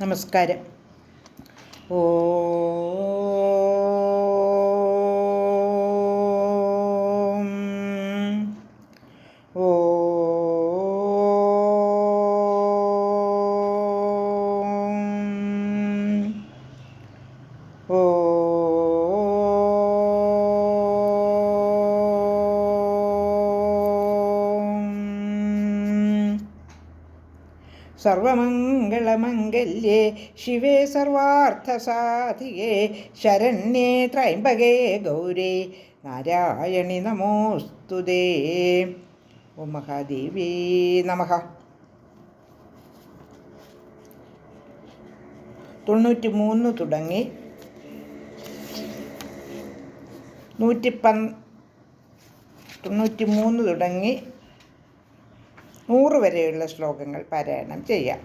നമസ്കാരം. ഓ സർവമംഗളമംഗല്യേ ശിവേ സർവാർത്ഥസാധികേ ശരണ്യേ ത്രൈമ്പകേ ഗൗരേ നാരായണി നമോസ്തുതേ ഓം മഹാദേവീ നമ. തൊണ്ണൂറ്റി മൂന്ന് തുടങ്ങി. നൂറ്റി പൻ തൊണ്ണൂറ്റി മൂന്ന് തുടങ്ങി. നൂറ് വരെയുള്ള ശ്ലോകങ്ങൾ പാരായണം ചെയ്യാം.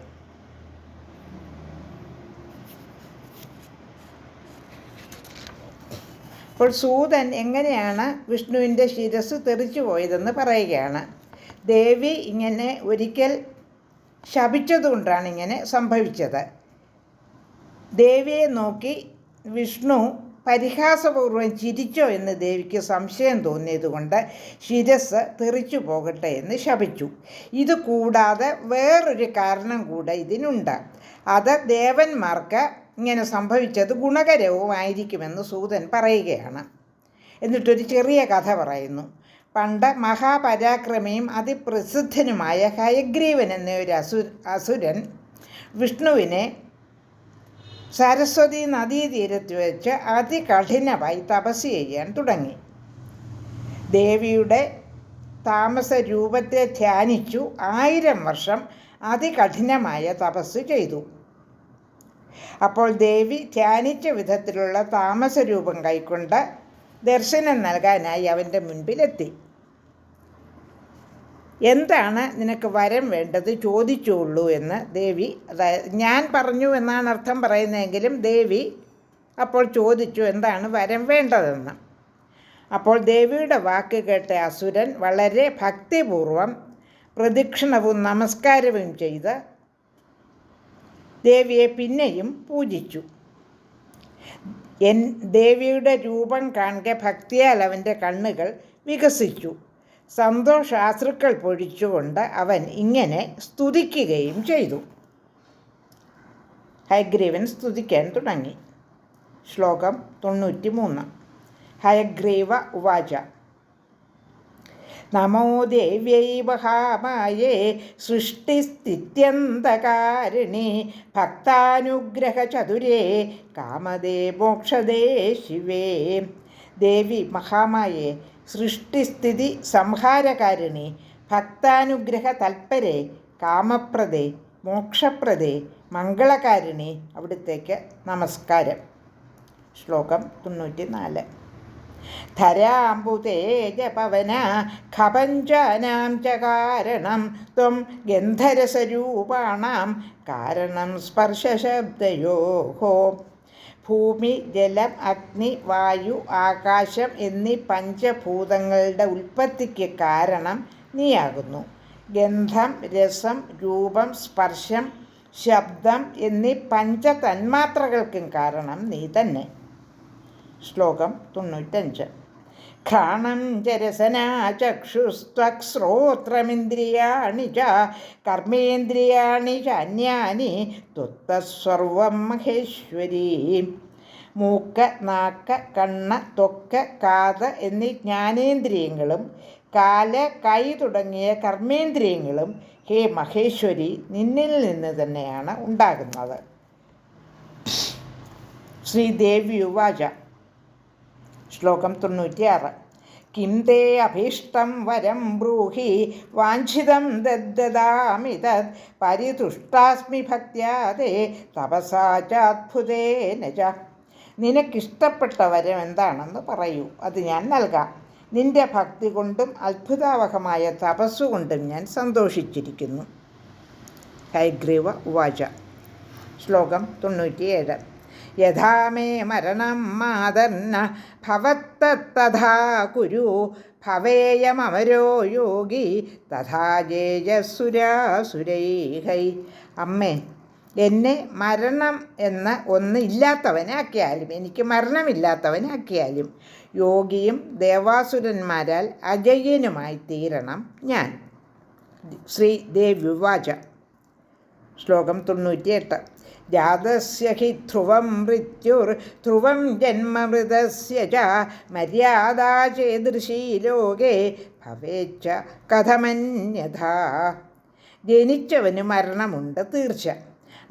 അപ്പോൾ സൂതൻ എങ്ങനെയാണ് വിഷ്ണുവിന്റെ ശിരസ് തെറിച്ചു പോയതെന്ന് പറയുകയാണ്. ദേവി ഇങ്ങനെ ഒരിക്കൽ ശപിച്ചതുകൊണ്ടാണ് ഇങ്ങനെ സംഭവിച്ചത്. ദേവിയെ നോക്കി വിഷ്ണു പരിഹാസപൂർവം ചിരിച്ചോ എന്ന് ദേവിക്ക് സംശയം തോന്നിയതുകൊണ്ട് ശിരസ് തെറിച്ചു പോകട്ടെ എന്ന് ശപിച്ചു. ഇത് കൂടാതെ വേറൊരു കാരണം കൂടെ ഇതിനുണ്ട്. അത് ദേവന്മാർക്ക് ഇങ്ങനെ സംഭവിച്ചത് ഗുണകരവുമായിരിക്കുമെന്ന് സൂതൻ പറയുകയാണ്. എന്നിട്ടൊരു ചെറിയ കഥ പറയുന്നു. പണ്ട് മഹാപരാക്രമിയും അതിപ്രസിദ്ധനുമായ ഹയഗ്രീവൻ എന്നൊരു അസു അസുരൻ വിഷ്ണുവിനെ സരസ്വതി നദീതീരത്ത് വെച്ച് അതികഠിനമായി തപസ് ചെയ്യാൻ തുടങ്ങി. ദേവിയുടെ താമസ രൂപത്തെ ധ്യാനിച്ചു ആയിരം വർഷം അതികഠിനമായ തപസ് ചെയ്തു. അപ്പോൾ ദേവി ധ്യാനിച്ച വിധത്തിലുള്ള താമസ രൂപം കൈക്കൊണ്ട് ദർശനം നൽകാനായി അവന്റെ മുൻപിലെത്തി. എന്താണ് നിനക്ക് വരം വേണ്ടത്? ചോദിച്ചുള്ളൂ എന്ന് ദേവി അതായത് ഞാൻ പറഞ്ഞു എന്നാണ് അർത്ഥം പറയുന്നതെങ്കിലും ദേവി അപ്പോൾ ചോദിച്ചു എന്താണ് വരം വേണ്ടതെന്ന്? അപ്പോൾ ദേവിയുടെ വാക്ക് കേട്ട അസുരൻ വളരെ ഭക്തിപൂർവം പ്രദക്ഷിണവും നമസ്കാരവും ചെയ്ത് ദേവിയെ പിന്നെയും പൂജിച്ചു. എൻ ദേവിയുടെ രൂപം കാണുക ഭക്തിയാൽ അവന്റെ കണ്ണുകൾ വികസിച്ചു. സന്തോഷാശ്രുക്കൾ പൊഴിച്ചുകൊണ്ട് അവൻ ഇങ്ങനെ സ്തുതിക്കുകയും ചെയ്തു. ഹയഗ്രീവൻ സ്തുതിക്കാൻ തുടങ്ങി. ശ്ലോകം തൊണ്ണൂറ്റി മൂന്ന് ഹയഗ്രീവ ഉവാച. നമോ ദേവ്യൈ മഹാമായേ സൃഷ്ടിസ്ഥിത്യന്തകാരിണി ഭക്താനുഗ്രഹചതുരേ കാമദേ മോക്ഷദേ ശിവേ. ദേവി മഹാമായേ സൃഷ്ടിസ്ഥിതി സംഹാരകാരിണി ഭക്താനുഗ്രഹ തൽപരെ കാമപ്രദേ മോക്ഷപ്രദേ മംഗളകാരിണി. അവിടുത്തേക്ക് നമസ്കാരം. ശ്ലോകം തൊണ്ണൂറ്റി നാല് ധരാംബുതേജപവന ഖപഞ്ചാനാം ച കാരണം ത്വം ഗന്ധരസരൂപാണാം. കാരണം സ്പർശശബ്ദയോ ഭൂമി ജലം അഗ്നി വായു ആകാശം എന്നീ പഞ്ചഭൂതങ്ങളുടെ ഉൽപ്പത്തിക്ക് കാരണം നീയാകുന്നു. ഗന്ധം രസം രൂപം സ്പർശം ശബ്ദം എന്നീ പഞ്ചതന്മാത്രകൾക്കും കാരണം നീ തന്നെ. ശ്ലോകം തൊണ്ണൂറ്റഞ്ച്. ഘ്രാണം ചരസനാ ചക്ഷുസ്ത്വക്ശ്രോത്രമിന്ദ്രിയാണി ച കർമ്മേന്ദ്രിയാണി ച അന്യാനി ത്വത്തസ്വർവം മഹേശ്വരി. മൂക്ക് നാക്ക് കണ്ണ് ത്വക്ക് കാത് എന്നീ ജ്ഞാനേന്ദ്രിയങ്ങളും കാൽ കൈ തുടങ്ങിയ കർമ്മേന്ദ്രിയങ്ങളും ഹേ മഹേശ്വരി നിന്നിൽ നിന്ന് തന്നെയാണ് ഉണ്ടാകുന്നത്. ശ്രീദേവി ഉവാച ശ്ലോകം തൊണ്ണൂറ്റിയാറ്. കിം തേ അഭീഷ്ടം വരം ബ്രൂഹി വാഞ്ചിതം ദദ്ദാമി തത് പരിതുഷ്ടാസ്മി ഭക്യാതേ തപസാ ചാത്ഭുതേ നജ. നിനക്കിഷ്ടപ്പെട്ട വരം എന്താണെന്ന് പറയൂ അത് ഞാൻ നൽകാം. നിന്റെ ഭക്തി കൊണ്ടും അത്ഭുതാവഹമായ തപസ്സുകൊണ്ടും ഞാൻ സന്തോഷിച്ചിരിക്കുന്നു. ഹൈഗ്രീവ ഉവാച. ശ്ലോകം തൊണ്ണൂറ്റിയേഴ്. യഥാ മേ മരണം മാതർന്ന ഭവത്തഥാ കുരു ഭവേയമരോ യോഗി തഥാ ജേജസുരാസുരൈഹൈ. അമ്മേ എന്നെ മരണം എന്ന ഒന്നില്ലാത്തവനാക്കിയാലും എനിക്ക് മരണമില്ലാത്തവനാക്കിയാലും യോഗിയും ദേവാസുരന്മാരാൽ അജയ്യനുമായി തീരണം ഞാൻ. ശ്രീ ദേവ്യുവാച ശ്ലോകം തൊണ്ണൂറ്റിയെട്ട്. ജാതസ്യ ഹി ധ്രുവം മൃത്യുർ ധ്രുവം ജന്മമൃതസ്യ ച മര്യാദാ ചേദൃശീ ലോകേ ഭവേച്ച കഥമന്യഥാ. ജനിച്ചവന് മരണമുണ്ട് തീർച്ച.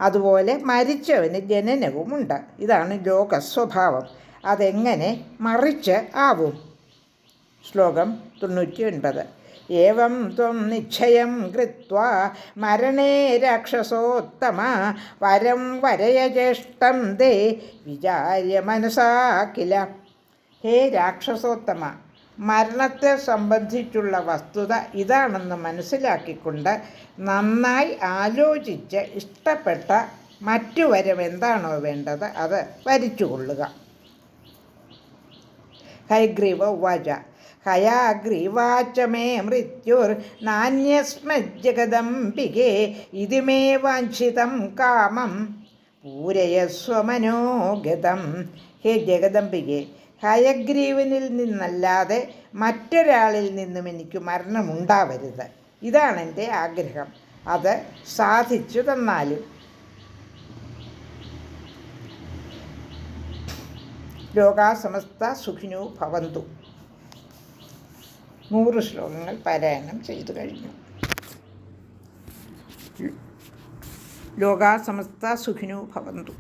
അതുപോലെ മരിച്ചവന് ജനനവുമുണ്ട്. ഇതാണ് ലോകസ്വഭാവം. അതെങ്ങനെ മറിച്ച് ആവും? ശ്ലോകം തൊണ്ണൂറ്റി ഒൻപത് ഏവം ത്വം നിശ്ചയം കൃത്വാ മരണേ രാക്ഷസോത്തമ വരം വരയചേഷ്ടം ദേ വിചാര്യ മനസാക്കില കില. ഹേ രാക്ഷസോത്തമ മരണത്തെ സംബന്ധിച്ചുള്ള വസ്തുത ഇതാണെന്ന് മനസ്സിലാക്കിക്കൊണ്ട് നന്നായി ആലോചിച്ച് ഇഷ്ടപ്പെട്ട മറ്റു വരം എന്താണോ വേണ്ടത് അത് വരിച്ചുകൊള്ളുക ഹൈഗ്രീവ ഉവാച. ഹയാഗ്രീവാച മേ മൃത്യുർ നാന്യസ്മജ്ജഗദംബികേ ഇതി മേ വാഞ്ചിതം കാമം പൂരയസ്വമനോഗതം ഹേ ജഗദംബികെ ഹയഗ്രീവനിൽ നിന്നല്ലാതെ മറ്റൊരാളിൽ നിന്നും എനിക്ക് മരണമുണ്ടാവരുത്. ഇതാണ് എന്റെ ആഗ്രഹം. അത് സാധിച്ചു തന്നാലും. ലോകാസമസ്ത സുഖിനോ ഭവന്തു. നൂറ് ശ്ലോകങ്ങൾ പാരായണം ചെയ്തു കഴിഞ്ഞു. ലോകാസമസ്ത സുഖിനോ ഭവന്തു.